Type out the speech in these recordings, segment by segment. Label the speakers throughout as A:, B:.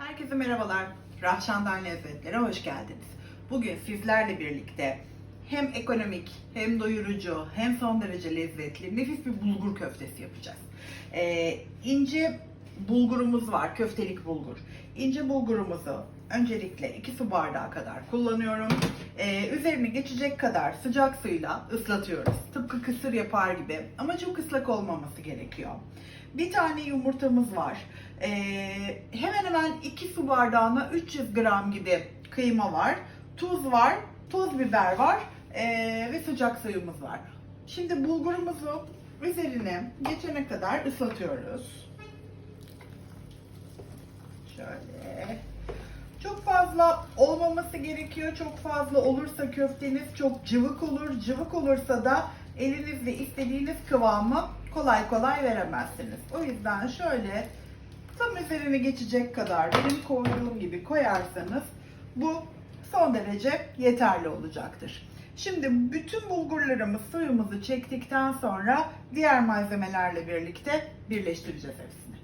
A: Herkese merhabalar. Rahşandan Lezzetlere hoş geldiniz. Bugün sizlerle birlikte hem ekonomik, hem doyurucu, hem son derece lezzetli, nefis bir bulgur köftesi yapacağız. Ee, ince bulgurumuz var, köftelik bulgur. İnce bulgurumuzu öncelikle 2 su bardağı kadar kullanıyorum. Ee, üzerine geçecek kadar sıcak suyla ıslatıyoruz. Tıpkı kısır yapar gibi ama çok ıslak olmaması gerekiyor. Bir tane yumurtamız var. Ee, hemen hemen 2 su bardağına 300 gram gibi kıyma var. Tuz var, toz biber var ee, ve sıcak suyumuz var. Şimdi bulgurumuzu üzerine geçene kadar ıslatıyoruz. Şöyle. Çok fazla olmaması gerekiyor. Çok fazla olursa köfteniz çok cıvık olur. Cıvık olursa da elinizle istediğiniz kıvamı kolay kolay veremezsiniz. O yüzden şöyle tam üzerine geçecek kadar benim koyduğum gibi koyarsanız bu son derece yeterli olacaktır. Şimdi bütün bulgurlarımız suyumuzu çektikten sonra diğer malzemelerle birlikte birleştireceğiz hepsini.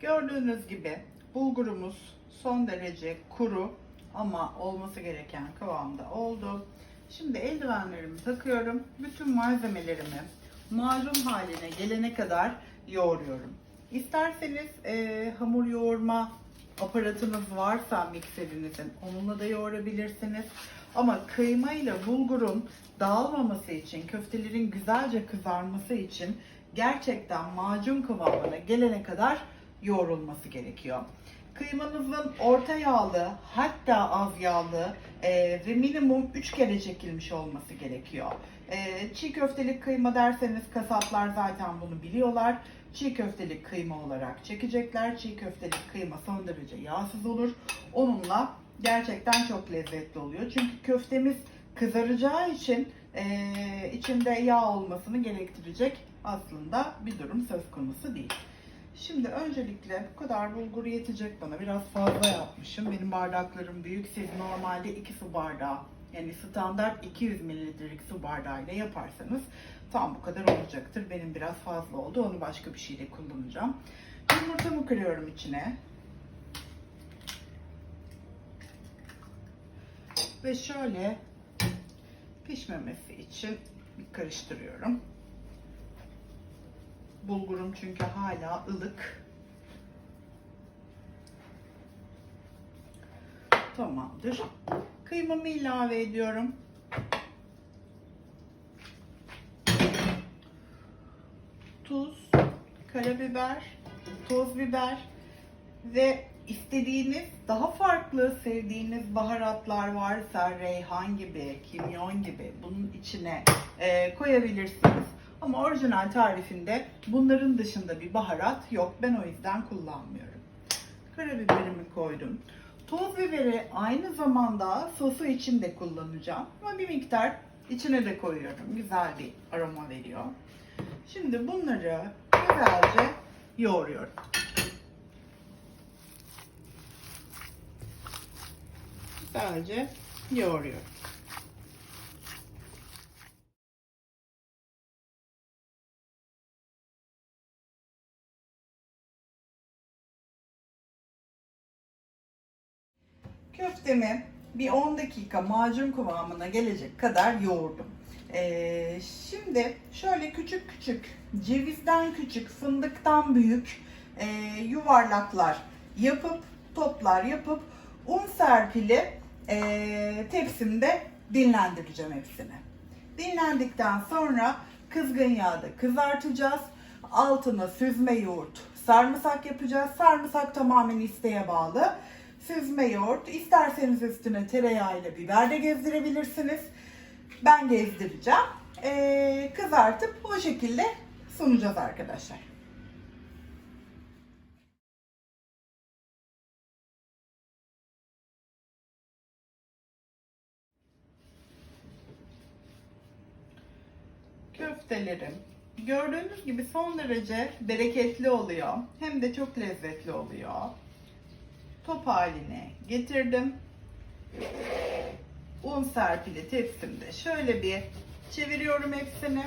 A: Gördüğünüz gibi bulgurumuz son derece kuru ama olması gereken kıvamda oldu. Şimdi eldivenlerimi takıyorum. Bütün malzemelerimi macun haline gelene kadar yoğuruyorum. İsterseniz e, hamur yoğurma aparatınız varsa mikserinizin onunla da yoğurabilirsiniz. Ama kıyma ile bulgurun dağılmaması için, köftelerin güzelce kızarması için gerçekten macun kıvamına gelene kadar yoğrulması gerekiyor. Kıymanızın orta yağlı hatta az yağlı e, ve minimum 3 kere çekilmiş olması gerekiyor. E, çiğ köftelik kıyma derseniz kasaplar zaten bunu biliyorlar. Çiğ köftelik kıyma olarak çekecekler. Çiğ köftelik kıyma son derece yağsız olur. Onunla gerçekten çok lezzetli oluyor. Çünkü köftemiz kızaracağı için e, içinde yağ olmasını gerektirecek aslında bir durum söz konusu değil. Şimdi öncelikle bu kadar bulgur yetecek bana. Biraz fazla yapmışım. Benim bardaklarım büyük. Siz normalde 2 su bardağı yani standart 200 mililitrelik su bardağıyla yaparsanız tam bu kadar olacaktır. Benim biraz fazla oldu. Onu başka bir şeyle kullanacağım. Yumurtamı kırıyorum içine. Ve şöyle pişmemesi için karıştırıyorum. Bulgurum çünkü hala ılık. Tamamdır. Kıymamı ilave ediyorum. Tuz, karabiber, toz biber ve istediğiniz daha farklı sevdiğiniz baharatlar varsa reyhan gibi, kimyon gibi bunun içine e, koyabilirsiniz. Ama orijinal tarifinde bunların dışında bir baharat yok. Ben o yüzden kullanmıyorum. Karabiberimi koydum. Toz biberi aynı zamanda sosu için de kullanacağım. Ama bir miktar içine de koyuyorum. Güzel bir aroma veriyor. Şimdi bunları güzelce yoğuruyorum. Güzelce yoğuruyorum. Köftemi bir 10 dakika macun kıvamına gelecek kadar yoğurdum. Ee, şimdi şöyle küçük küçük cevizden küçük, fındıktan büyük e, yuvarlaklar yapıp toplar yapıp un serpili e, tepsimde dinlendireceğim hepsini. Dinlendikten sonra kızgın yağda kızartacağız. Altına süzme yoğurt, sarımsak yapacağız. Sarımsak tamamen isteğe bağlı. Süzme yoğurt, isterseniz üstüne tereyağıyla biber de gezdirebilirsiniz. Ben gezdireceğim. Ee, kızartıp o şekilde sunacağız arkadaşlar. Köftelerim gördüğünüz gibi son derece bereketli oluyor. Hem de çok lezzetli oluyor. Top haline getirdim. Un serpili tepsimde şöyle bir çeviriyorum hepsini.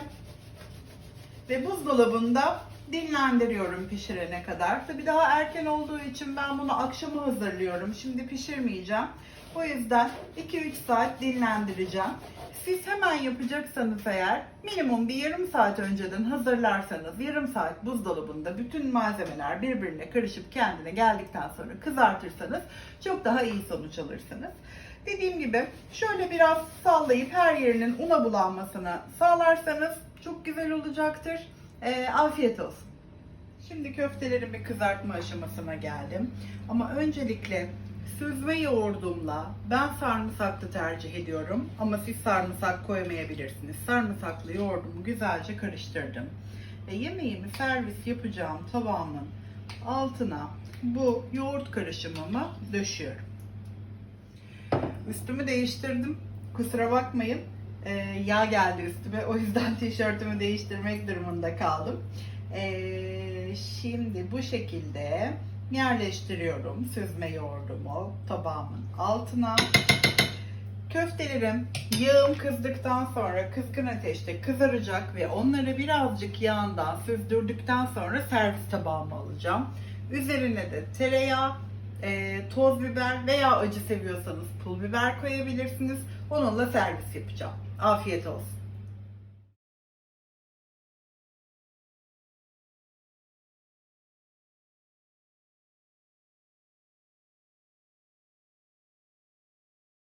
A: Ve buzdolabında dinlendiriyorum pişirene kadar. Tabii daha erken olduğu için ben bunu akşama hazırlıyorum. Şimdi pişirmeyeceğim. O yüzden 2-3 saat dinlendireceğim. Siz hemen yapacaksanız eğer minimum bir yarım saat önceden hazırlarsanız yarım saat buzdolabında bütün malzemeler birbirine karışıp kendine geldikten sonra kızartırsanız çok daha iyi sonuç alırsınız. Dediğim gibi şöyle biraz sallayıp her yerinin una bulanmasını sağlarsanız çok güzel olacaktır. Ee, afiyet olsun. Şimdi köftelerimi kızartma aşamasına geldim. Ama öncelikle süzme yoğurdumla ben sarımsaklı tercih ediyorum. Ama siz sarımsak koymayabilirsiniz. Sarımsaklı yoğurdumu güzelce karıştırdım. Ve yemeğimi servis yapacağım tabağımın altına bu yoğurt karışımımı döşüyorum. Üstümü değiştirdim. Kusura bakmayın. Ee, yağ geldi üstüme. O yüzden tişörtümü değiştirmek durumunda kaldım. Ee, şimdi bu şekilde yerleştiriyorum süzme yoğurdumu tabağımın altına. Köftelerim yağım kızdıktan sonra kızgın ateşte kızaracak ve onları birazcık yağından süzdürdükten sonra servis tabağıma alacağım. Üzerine de tereyağı, e, toz biber veya acı seviyorsanız pul biber koyabilirsiniz. Onunla servis yapacağım. Afiyet olsun.